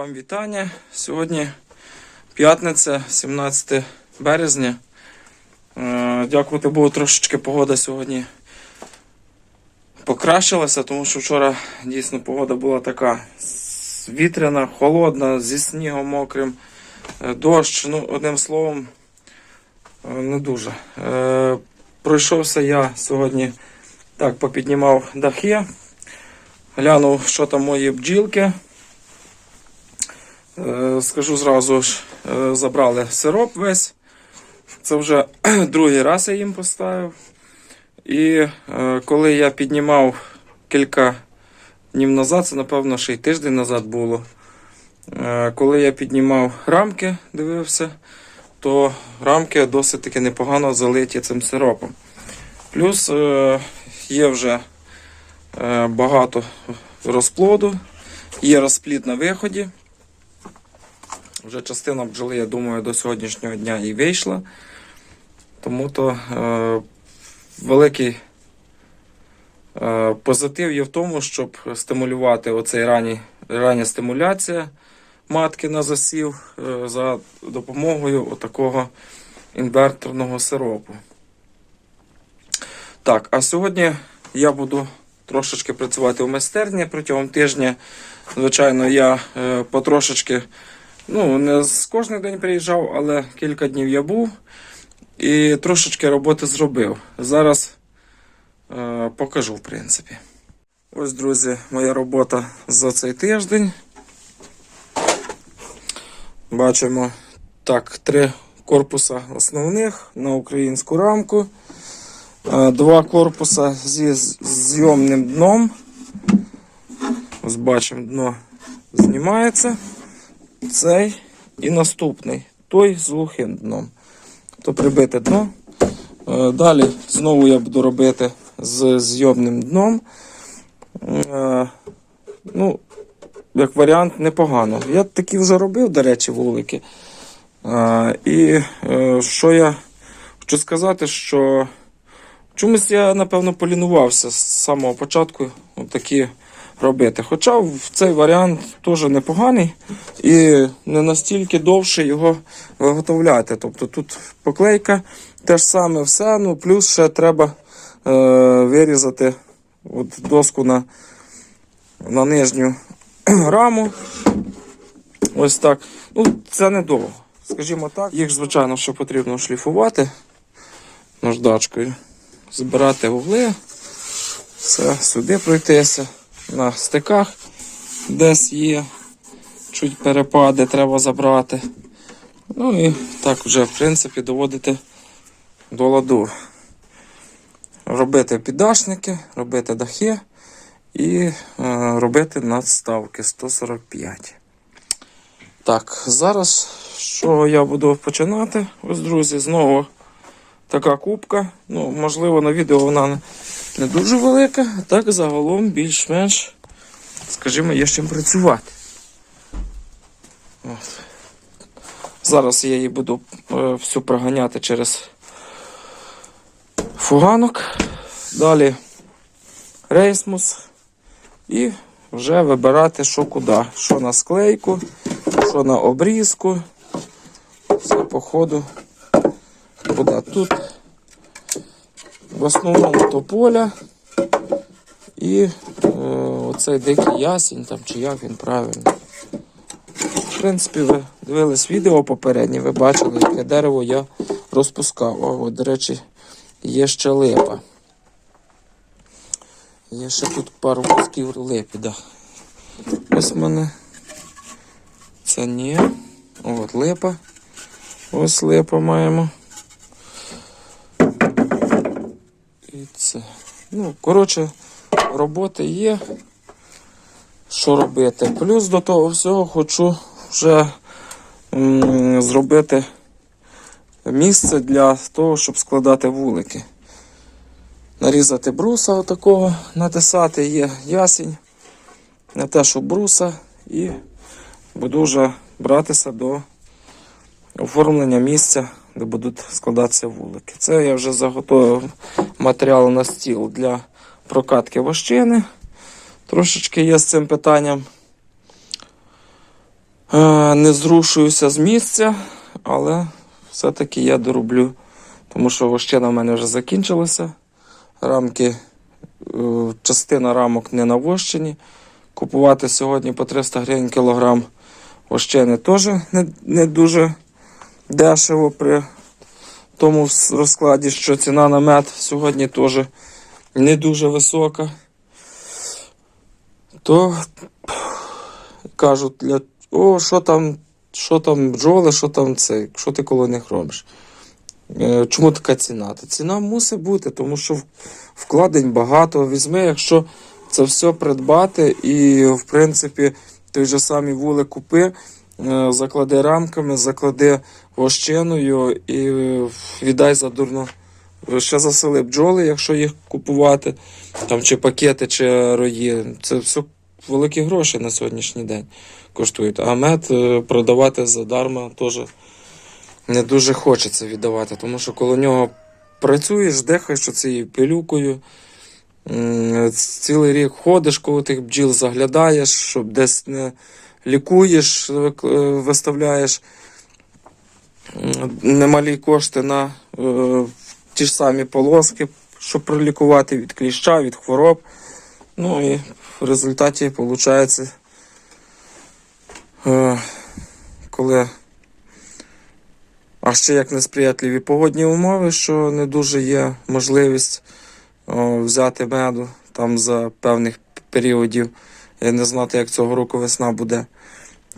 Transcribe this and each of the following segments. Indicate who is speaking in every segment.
Speaker 1: вам вітання. Сьогодні п'ятниця, 17 березня. Е, Дякувати Богу, трошечки погода сьогодні покращилася, тому що вчора дійсно погода була така вітряна, холодна, зі снігом мокрим, е, дощ. Ну, одним словом, е, не дуже. Пройшовся я сьогодні, так, попіднімав дахи, глянув, що там мої бджілки. Е, Скажу зразу ж, е, забрали сироп весь. Це вже другий раз я їм поставив. І е, коли я піднімав кілька днів назад, це напевно ще й тиждень назад було. Коли я піднімав рамки, дивився, то рамки досить таки непогано залиті цим сиропом. Плюс є вже багато розплоду, є розплід на виході. Вже частина бджоли, я думаю, до сьогоднішнього дня і вийшла. Тому то е, великий е, позитив є в тому, щоб стимулювати оцей ранній, рання стимуляція матки на засів е, за допомогою отакого інверторного сиропу. Так, а сьогодні я буду трошечки працювати в майстерні протягом тижня. Звичайно, я е, потрошечки Ну, не з кожен день приїжджав, але кілька днів я був і трошечки роботи зробив. Зараз е, покажу, в принципі. Ось, друзі, моя робота за цей тиждень. Бачимо так, три корпуса основних на українську рамку. Е, Два корпуса зі зйомним дном. Ось бачимо, дно знімається цей і наступний. Той з глухим дном. То прибите дно. Е, Далі знову я буду робити з зйомним дном. Е, Ну, як варіант, непогано. Я такі вже робив, до речі, вулики. Е, І що я хочу сказати, що чомусь я, напевно, полінувався з самого початку такі робити. Хоча в цей варіант теж непоганий і не настільки довше його виготовляти. Тобто тут поклейка, те ж саме все, ну плюс ще треба е, вирізати от доску на, на нижню раму. Ось так. Ну, це недовго. Скажімо так, їх, звичайно, що потрібно шліфувати наждачкою, збирати вугли, все, сюди пройтися на стиках десь є. Чуть перепади треба забрати. Ну і так вже, в принципі, доводити до ладу. Робити піддашники, робити дахи і е, робити надставки 145. Так, зараз що я буду починати? Ось, друзі, знову така кубка. Ну, можливо, на відео вона не- дуже велика, а так загалом більш-менш, скажімо, є з чим працювати. От. Зараз я її буду е, всю проганяти через фуганок. Далі рейсмус. І вже вибирати, що куди. Що на склейку, що на обрізку. Все по ходу. Куди тут. В основному тополя. І е, оцей дикий ясінь, там, чи як він правильно. В принципі, ви дивились відео попереднє, ви бачили, яке дерево я розпускав. О, от, до речі, є ще липа. Є ще тут пару кусків липи, да. Ось в мене. Це ні. От липа. Ось липа маємо. І це. Ну, коротше, роботи є. Що робити? Плюс до того всього хочу вже м, зробити місце для того, щоб складати вулики. Нарізати бруса отакого, натисати є ясінь, не те, що бруса, і буду вже братися до оформлення місця, де будуть складатися вулики. Це я вже заготовив матеріал на стіл для прокатки вощини. Трошечки є з цим питанням. Е, Не зрушуюся з місця, але все-таки я дороблю, тому що вощина в мене вже закінчилася. Рамки, е, частина рамок не навощені. Купувати сьогодні по 300 гривень кілограм вощини теж не, не дуже дешево при тому розкладі, що ціна на мед сьогодні теж не дуже висока. То кажуть, для о, що там, що там бджоли, що там це, що ти коло них робиш. Е, Чому така ціна? Та ціна мусить бути, тому що вкладень багато. Візьми, якщо це все придбати, і, в принципі, той же самий вулик купи, заклади рамками, заклади вощиною і е, віддай за дурно. Ще засели бджоли, якщо їх купувати, там чи пакети, чи рої. Це все великі гроші на сьогоднішній день коштують. А мед е, продавати задарма теж не дуже хочеться віддавати, тому що коло нього працюєш, дихаєш цією пилюкою. Цілий рік ходиш коло тих бджіл, заглядаєш, щоб десь не лікуєш, е, виставляєш немалі кошти на е, ті ж самі полоски, щоб пролікувати від кліща, від хвороб. Ну і в результаті виходить, е, коли а ще як несприятливі погодні умови, що не дуже є можливість взяти меду там за певних періодів. Я не знати, як цього року весна буде.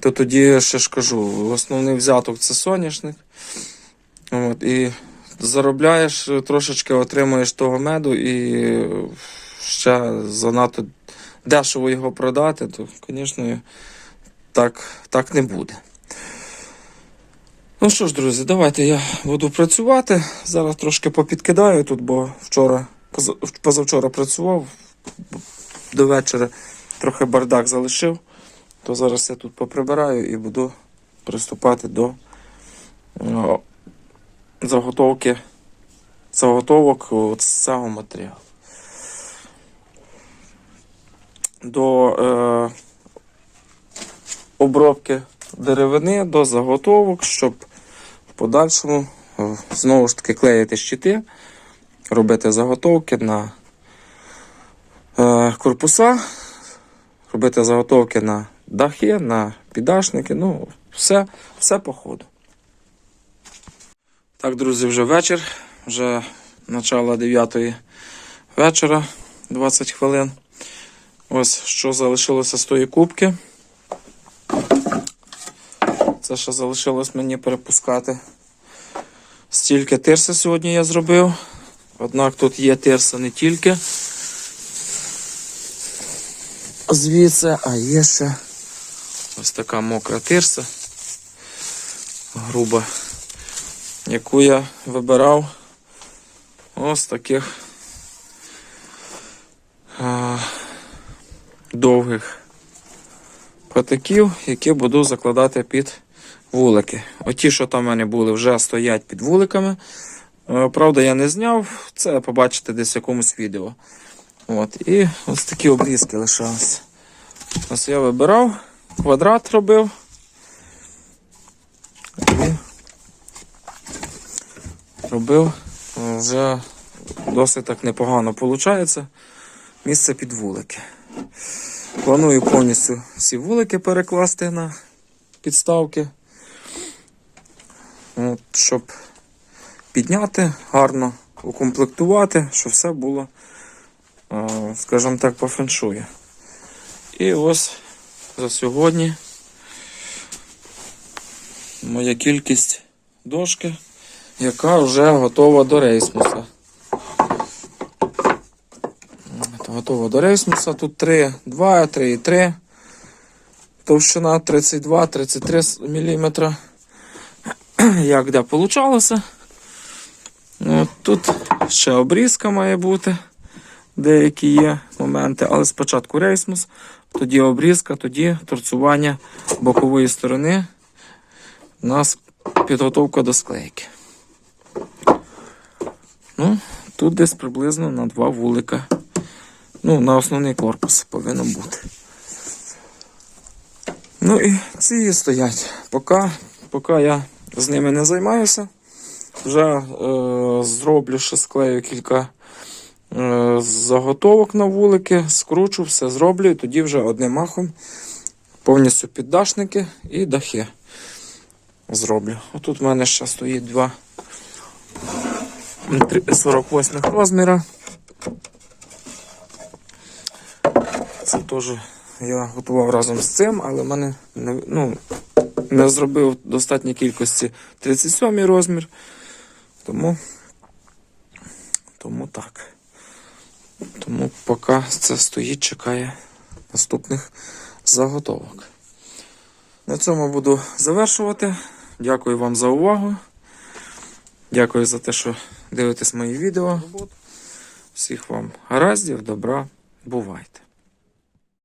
Speaker 1: То тоді ще ж кажу, основний взяток це соняшник. От, і заробляєш трошечки, отримуєш того меду і ще занадто дешево його продати, то, звісно, так, так не буде. Ну що ж, друзі, давайте я буду працювати. Зараз трошки попідкидаю тут, бо вчора, позавчора працював до вечора, трохи бардак залишив. То зараз я тут поприбираю і буду приступати до о, заготовки заготовок от цього матеріалу. До е, обробки деревини, до заготовок, щоб в подальшому е, знову ж таки клеїти щити, робити заготовки на е, корпуса, робити заготовки на дахи, на підашники, ну, все, все по ходу. Так, друзі, вже вечір, вже начало 9 вечора, 20 хвилин. Ось що залишилося з тої кубки. Це ще залишилось мені перепускати. Стільки тирса сьогодні я зробив. Однак тут є тирса не тільки. Звідси, а є ще ось така мокра тирса. Груба яку я вибирав ось таких а, довгих патиків, які буду закладати під вулики. Оті, що там в мене були, вже стоять під вуликами. Е, Правда, я не зняв, це побачите десь в якомусь відео. От, і ось такі обрізки лишалися. Ось я вибирав, квадрат робив. І робив е, вже досить так непогано виходить. Місце під вулики. Планую повністю всі вулики перекласти на підставки, От, щоб підняти, гарно укомплектувати, щоб все було, скажімо так, по феншую. І ось за сьогодні моя кількість дошки яка вже готова до рейсмуса. Готова до рейсмуса. Тут 3, 2, 3 і 3. Товщина 32-33 мм. Як де получалося. Тут ще обрізка має бути. Деякі є моменти, але спочатку рейсмус, тоді обрізка, тоді торцування бокової сторони. У нас підготовка до склейки. Ну, тут десь приблизно на два вулика. Ну, на основний корпус повинно бути. Ну і ці стоять. Поки, поки я з ними не займаюся, вже е, зроблю ще склею кілька заготовок на вулики, скручу, все зроблю, і тоді вже одним махом повністю піддашники і дахи зроблю. Отут в мене ще стоїть два 48 розміра. Це теж я готував разом з цим, але в мене не, ну, не зробив достатньої кількості 37 розмір. Тому так. Тому поки це стоїть, чекає наступних заготовок. На цьому буду завершувати. Дякую вам за увагу. Дякую за те, що дивитесь мої відео. Всіх вам гараздів, добра, бувайте!